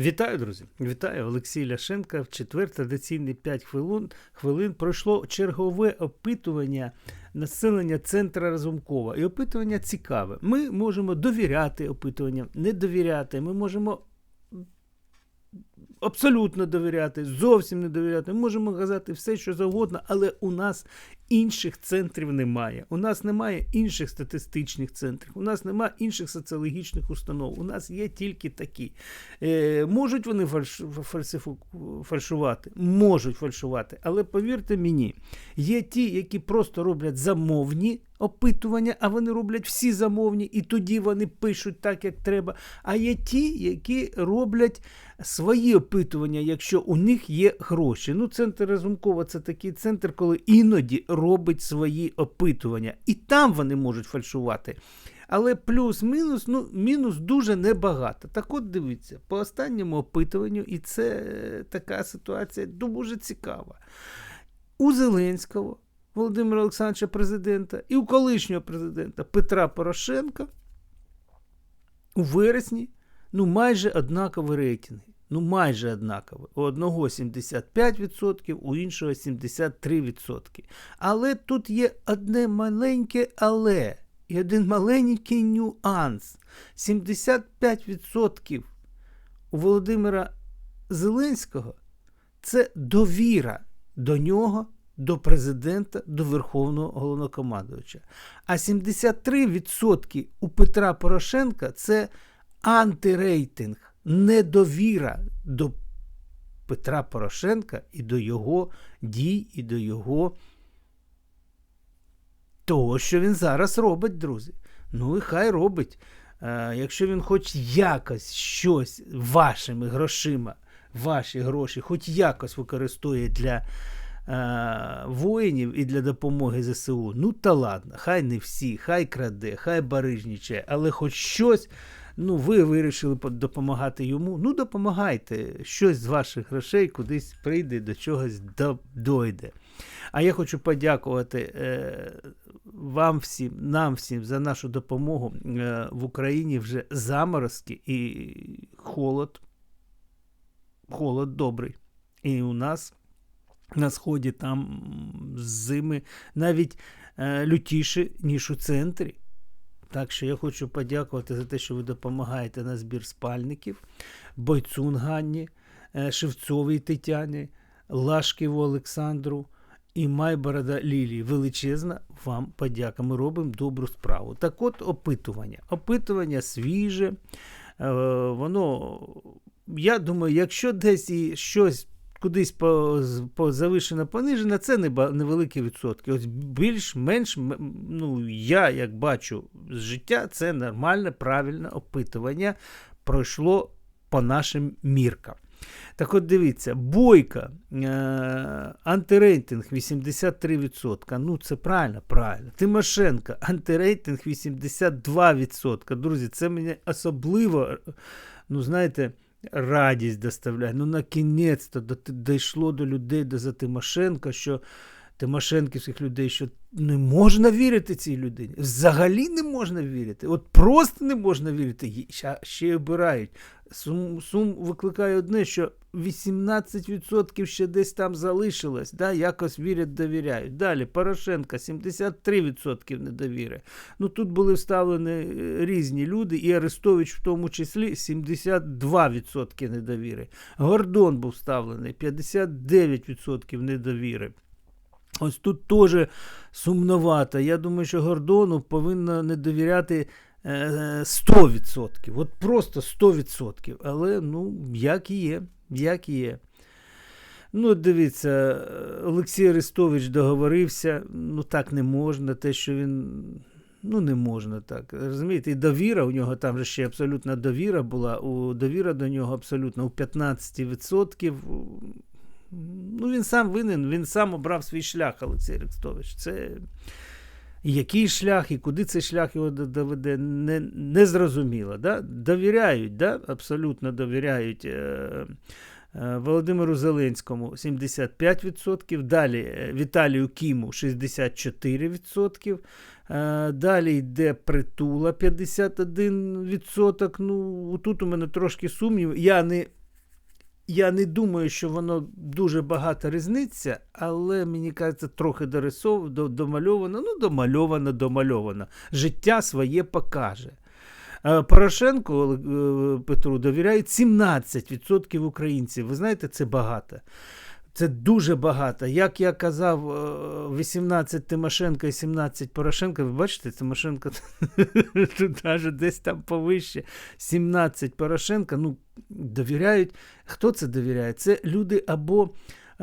Вітаю, друзі! Вітаю Олексій Ляшенка. В четвер традиційні 5 хвилин, хвилин пройшло чергове опитування населення центра Разумкова. І опитування цікаве. Ми можемо довіряти опитуванням, не довіряти. Ми можемо абсолютно довіряти, зовсім не довіряти. Ми можемо казати все, що завгодно, але у нас інших центрів немає. У нас немає інших статистичних центрів, у нас немає інших соціологічних установ. У нас є тільки такі. Е, Можуть вони фальш, фальшувати? Можуть фальшувати, але повірте мені, є ті, які просто роблять замовні. Опитування, а вони роблять всі замовні, і тоді вони пишуть так, як треба. А є ті, які роблять свої опитування, якщо у них є гроші. Ну, центр Разумкова це такий центр, коли іноді робить свої опитування. І там вони можуть фальшувати. Але плюс-мінус, ну, мінус дуже небагато. Так от дивіться, по останньому опитуванню, і це така ситуація дуже цікава. У Зеленського. Володимира Олександровича президента і у колишнього президента Петра Порошенка у вересні ну майже однакові рейтинги. Ну, майже однакові. У одного 75%, у іншого 73%. Але тут є одне маленьке але і один маленький нюанс. 75% у Володимира Зеленського це довіра до нього до президента, до Верховного головнокомандувача. А 73% у Петра Порошенка це антирейтинг, недовіра до Петра Порошенка і до його дій, і до його того, що він зараз робить, друзі. Ну і хай робить. Якщо він хоч якось щось вашими грошима, ваші гроші, хоч якось використовує для воїнів і для допомоги ЗСУ. Ну та ладно, хай не всі, хай краде, хай барижнічає, але хоч щось. Ну, ви вирішили допомагати йому. Ну, допомагайте. Щось з ваших грошей кудись прийде, до чогось дойде. А я хочу подякувати е, вам всім, нам всім за нашу допомогу. Е, в Україні вже заморозки і холод. Холод добрий. І у нас на сході там зими навіть е, лютіші, ніж у центрі. Так що я хочу подякувати за те, що ви допомагаєте на збір спальників, бойцун Ганні, е, Шевцовій Тетяні, Лашківу Олександру і Майборода Лілії. Величезна вам подяка. Ми робимо добру справу. Так от опитування. Опитування свіже. Е, воно, я думаю, якщо десь і щось кудись по, по завишено понижено, це невеликі відсотки. Ось більш-менш, ну, я як бачу з життя, це нормальне, правильне опитування пройшло по нашим міркам. Так от дивіться, бойка, е, антирейтинг 83%. Ну, це правильно, правильно. Тимошенко, антирейтинг 82%. Друзі, це мені особливо, ну, знаєте, радість доставляє. Ну, на кінець-то дійшло до людей, до за Тимошенка, що Тимошенківських людей, що не можна вірити цій людині. Взагалі не можна вірити. От просто не можна вірити. Ще обирають. Сум сум викликає одне, що 18% ще десь там залишилось, да, якось вірять, довіряють. Далі Порошенка 73% недовіри. Ну тут були вставлені е, різні люди, і Арестович в тому числі 72% недовіри. Гордон був вставлений 59% недовіри. Ось тут теж сумновато. Я думаю, що Гордону повинно не довіряти 100%. Е, От просто 100%. Але, ну, як і є, як є. Ну, дивіться, Олексій Арестович договорився, ну так не можна, те, що він. Ну, не можна так. Розумієте, і довіра у нього там же ще абсолютна довіра була. У довіра до нього абсолютно у 15%. Ну, він сам винен, він сам обрав свій шлях, Олексій Арестович. Це який шлях і куди цей шлях його доведе, не, не зрозуміло. Да? Довіряють, да? абсолютно довіряють. Е, е, Володимиру Зеленському 75%, далі е, Віталію Кіму 64%. Далі йде притула 51%. Ну, Тут у мене трошки сумнів. Я не Я не думаю, що воно дуже багато різниця, але мені кажеться, трохи дорисов, домальовано. Ну, домальовано, домальовано. Життя своє покаже. Е, Порошенко е, Петру довіряють 17% українців. Ви знаєте, це багато. Це дуже багато. Як я казав, е, 18 Тимошенко і 17 Порошенко. Ви бачите, Тимошенко тут навіть десь там повище. 17 Порошенка. Ну, довіряють. Хто це довіряє? Це люди або е,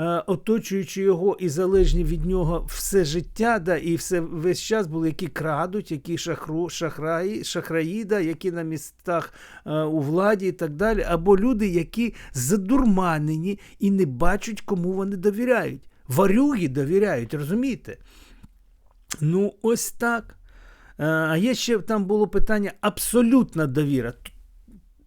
оточуючи його і залежні від нього все життя, да, і все весь час були, які крадуть, які шахру, шахраї, шахраї, да, які на містах е, у владі і так далі, або люди, які задурманені і не бачать, кому вони довіряють. Варюги довіряють, розумієте? Ну, ось так. Е, А є ще там було питання абсолютна довіра.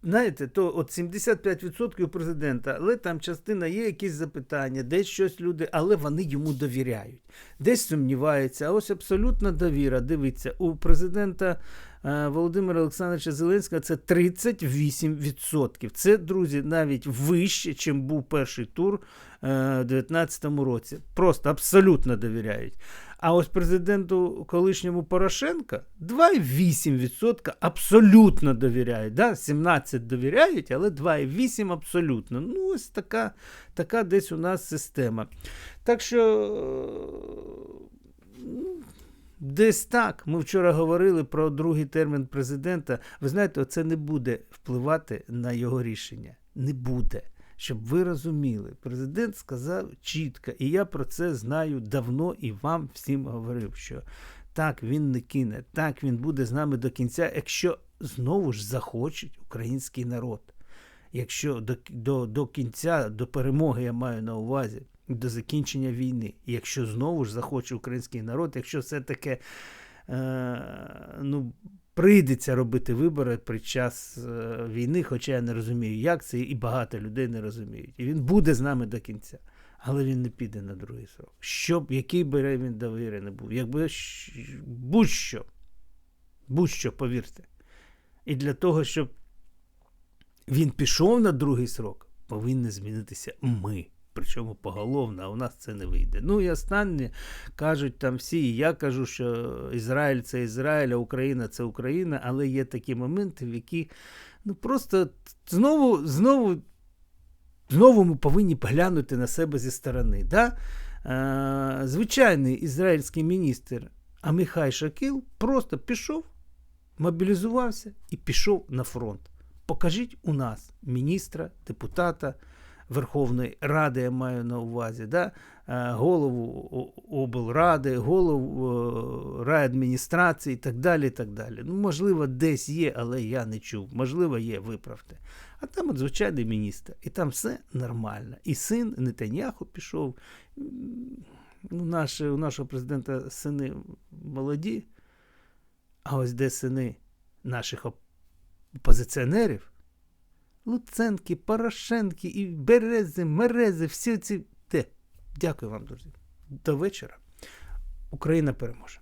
Знаєте, то от 75% президента, але там частина є якісь запитання, десь щось люди, але вони йому довіряють, десь сумніваються. А ось абсолютна довіра. Дивіться, у президента е, Володимира Олександровича Зеленського це 38%. Це, друзі, навіть вище, чим був перший тур е, у 2019 році. Просто абсолютно довіряють. А ось президенту колишньому Порошенка 2,8% абсолютно довіряють. Да? 17 довіряють, але 2,8% абсолютно. Ну, ось така, така десь у нас система. Так що. е, ну, Десь так. Ми вчора говорили про другий термін президента. Ви знаєте, це не буде впливати на його рішення. Не буде. Щоб ви розуміли, президент сказав чітко, і я про це знаю давно і вам всім говорив, що так він не кине, так він буде з нами до кінця, якщо знову ж захоче український народ. Якщо до, до, до кінця, до перемоги я маю на увазі, до закінчення війни, якщо знову ж захоче український народ, якщо все таке ну, прийдеться робити вибори під час е, війни, хоча я не розумію, як це, і багато людей не розуміють. І він буде з нами до кінця. Але він не піде на другий срок. Щоб який би він довіри не був, якби будь-що, будь-що, повірте. І для того, щоб він пішов на другий срок, повинні змінитися ми. Причому поголовно, а у нас це не вийде. Ну і останнє кажуть там всі, і я кажу, що Ізраїль це Ізраїль, а Україна це Україна, але є такі моменти, в які ну просто знову, знову, знову ми повинні поглянути на себе зі сторони. Да? Е, звичайний ізраїльський міністр Аміхай Шакіл просто пішов, мобілізувався і пішов на фронт. Покажіть у нас міністра, депутата. Верховної Ради я маю на увазі, да? е, голову облради, голову е, райадміністрації і так далі. так далі. Ну, можливо, десь є, але я не чув. Можливо, є, виправте. А там от звичайний міністр. І там все нормально. І син Нетаньяху пішов. Ну, наші, у нашого президента сини молоді, а ось де сини наших опозиціонерів. Луценки, Порошенки і Берези, Мерези, всі ці. Те. Дякую вам, друзі. До вечора. Україна переможе.